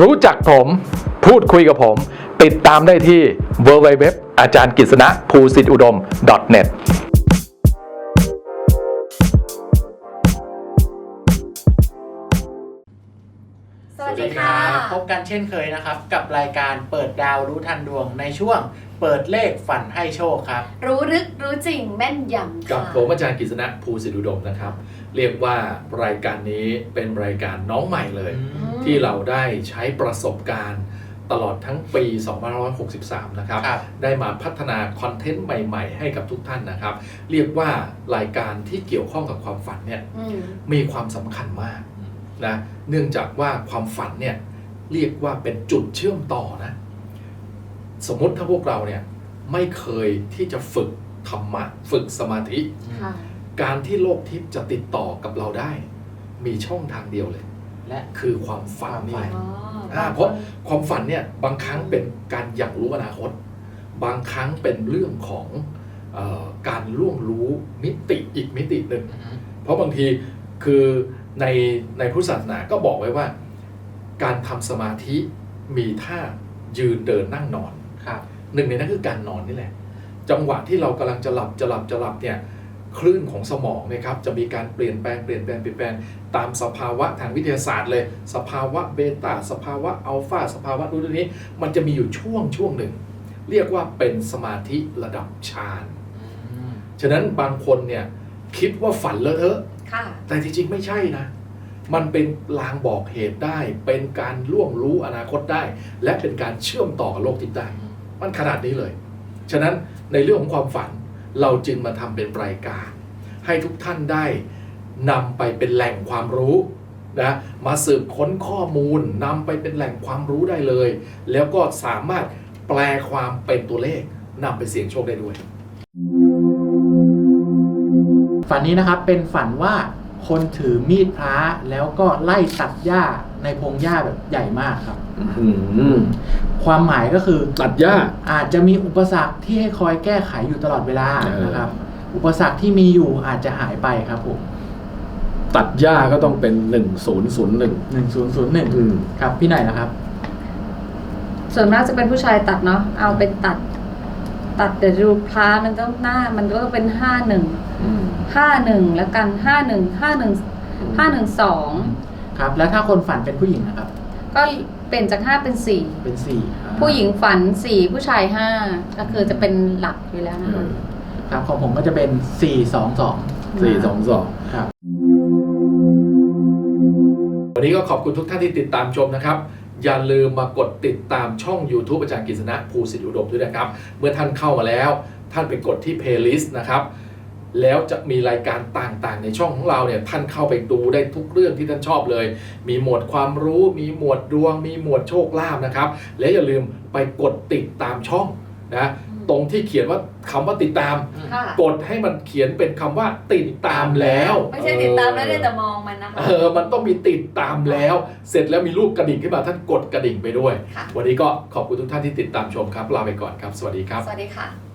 รู้จักผมพูดคุยกับผม ติดตามได้ที่ www อาจารย์กฤษณะภูสิทธิอุดม .net สวัสดีค่ะ พบกันเช่นเคยนะครับ กับรายการเปิดดาวรู้ทันดวงในช่วง เปิดเลขฝันให้โชคครับ รู้ลึกรู้จริงแม่นยำกับค่ะ ผมอาจารย์กฤษณะภูสิทธิอุดมนะครับ เรียกว่ารายการนี้เป็นรายการน้องใหม่เลยมที่เราได้ใช้ประสบการณ์ตลอดทั้งปี 2563 นะครับ ครับ ได้มาพัฒนาคอนเทนต์ใหม่ ๆ ให้กับทุกท่านนะครับ เรียกว่ารายการที่เกี่ยวข้องกับความฝันเนี่ย อืมมีความสำคัญมากนะ เนื่องจากว่าความฝันเนี่ยเรียกว่าเป็นจุดเชื่อมต่อนะ สมมติถ้าพวกเราเนี่ยไม่เคยที่จะฝึกธรรมะฝึกสมาธิ ค่ะ การที่โลกทิพย์จะติดต่อกับเราได้ มีช่องทางเดียวเลย และคือความฝันนี่ความฝันอ๋ออ่าเพราะความฝันเนี่ยบางครั้งเป็นการอยากรู้อนาคต บางครั้งเป็นเรื่องของเออการล่วงรู้มิติอีกมิติหนึ่งเพราะบางทีคือในในพุทธศาสนาก็บอกไว้ว่า การทำสมาธิมีท่ายืนเดินนั่งนอน ครับหนึ่งในนั้นคือการนอนนี่แหละ จังหวะที่เรากำลังจะหลับจะหลับจะหลับเนี่ยคลื่นของสมองเนะครับจะมีการเปลี่ยนแปลงเปลี่ยนแปลงเปลี่ยนแปลงตามสภาวะทางวิทยาศาสตร์เลย สภาวะเบต้าสภาวะอัลฟาสภาวะรู้นนี้ มันจะมีอยู่ช่วงช่วงหนึ่ง เรียกว่าเป็นสมาธิระดับฌานฉะนั้นบางคนเนี่ยคิดว่าฝันเลอะเทอะค่ะแต่จริงๆไม่ใช่นะ มันเป็นลางบอกเหตุได้ เป็นการล่วงรู้อนาคตได้ และเป็นการเชื่อมต่อกับโลกทิพย์ได้ มันขนาดนี้เลย ฉะนั้นในเรื่องของความฝันเราจึงมาทำเป็นรายการ ให้ทุกท่านได้นำไปเป็นแหล่งความรู้นะมาสืบค้นข้อมูลนำไปเป็นแหล่งความรู้ได้เลย แล้วก็สามารถแปลความเป็นตัวเลขนำไปเสี่ยงโชคได้ด้วย ฝันนี้นะครับเป็นฝันว่าคนถือมีดพระแล้วก็ไล่ตัดหญ้า ในพงหญ้าแบบใหญ่มากครับความหมายก็คือตัดหญ้าอาจจะมีอุปสรรคที่ให้คอยแก้ไขอยู่ตลอดเวลาเออนะครับ อุปสรรคที่มีอยู่อาจจะหายไปครับผมตัดหญ้าก็ต้องเป็น1001หนึ่งศูนย์ศูนย์หนึ่งอืมครับ พี่ไหนนะครับ ส่วนมากจะเป็นผู้ชายตัดเนาะเอาเป็นตัด ตัดเดี๋ยวดูพลามันต้องหน้า มันก็เป็นห้าหนึ่งห้าหนึ่งแล้วกันห้าหนึ่งห้าหนึ่งห้าหนึ่งสอง ครับ แล้วถ้าคนฝันเป็นผู้หญิงนะครับ ก็เปลี่ยนจากห้าเป็นสี่เป็นสี่อ่าผู้หญิงฝันสี่ผู้ชายห้าก็คือจะเป็นหลักอยู่แล้วนะคะ ครับของผมก็จะเป็นสี่สองสองสี่สองสอง ครับ วันนี้ก็ขอบคุณทุกท่านที่ติดตามชมนะครับ อย่าลืมมากดติดตามช่อง YouTube อาจารย์กฤษณะภูสิทธิอุดมด้วยนะครับ เมื่อท่านเข้ามาแล้ว ท่านไปกดที่ playlist นะครับ แล้วจะมีรายการต่างๆ ในช่องของเราเนี่ยท่านเข้าไปดูได้ทุกเรื่องที่ท่านชอบเลย มีหมวดความรู้ มีหมวดดวง มีหมวดโชคลาภนะครับ และอย่าลืมไปกดติดตามช่องนะตรงที่เขียนว่าคำว่าติดตาม ค่ะกดให้มันเขียนเป็นคำว่าติดตามแล้วไม่ใช่ติดตามแล้วได้แต่มองมันนะคะ เออ มันต้องมีติดตามแล้ว เสร็จแล้วมีรูปกระดิ่งขึ้นมาท่านกดกระดิ่งไปด้วย ค่ะ วันนี้ก็ขอบคุณทุกท่านที่ติดตามชมครับลาไปก่อนครับ สวัสดีครับ สวัสดีค่ะ